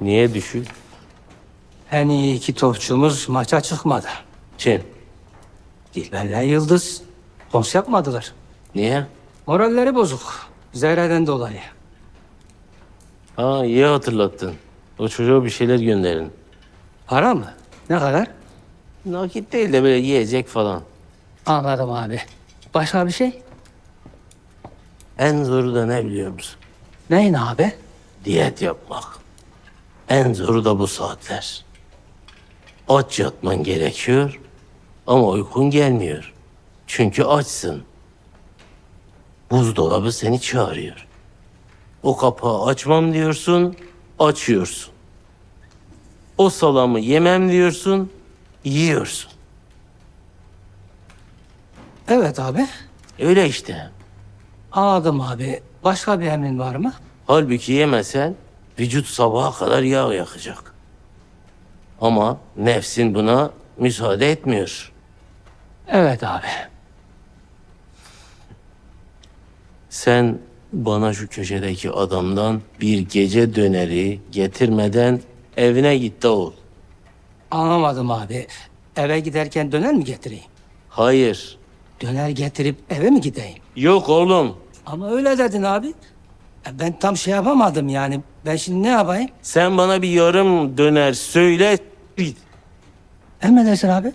Niye düşük? En iyi iki topçumuz maça çıkmadı. Kim? Dilber'le Yıldız kons yapmadılar. Niye? Moralleri bozuk. Zehre'den dolayı. Aa iyi hatırlattın. O çocuğa bir şeyler gönderin. Para mı? Ne kadar? Nakit değil de böyle yiyecek falan. Anladım abi. Başka bir şey? En zoru da ne biliyor musun? Neyin abi? Diyet yapmak. En zoru da bu saatler. Aç yatman gerekiyor ama uykun gelmiyor. Çünkü açsın. Buzdolabı seni çağırıyor. O kapağı açmam diyorsun, açıyorsun. O salamı yemem diyorsun, yiyorsun. Evet abi. Öyle işte. Anladım abi. Başka bir emrin var mı? Halbuki yemesen vücut sabaha kadar yağ yakacak. Ama nefsin buna müsaade etmiyor. Evet abi. Sen bana şu köşedeki adamdan bir gece döneri getirmeden evine git ol. Anlamadım abi. Eve giderken döner mi getireyim? Hayır. Döner getirip eve mi gideyim? Yok oğlum. Ama öyle dedin abi. Ben tam şey yapamadım yani. Ben şimdi ne yapayım? Sen bana bir yarım döner söyle. Emredersin abi.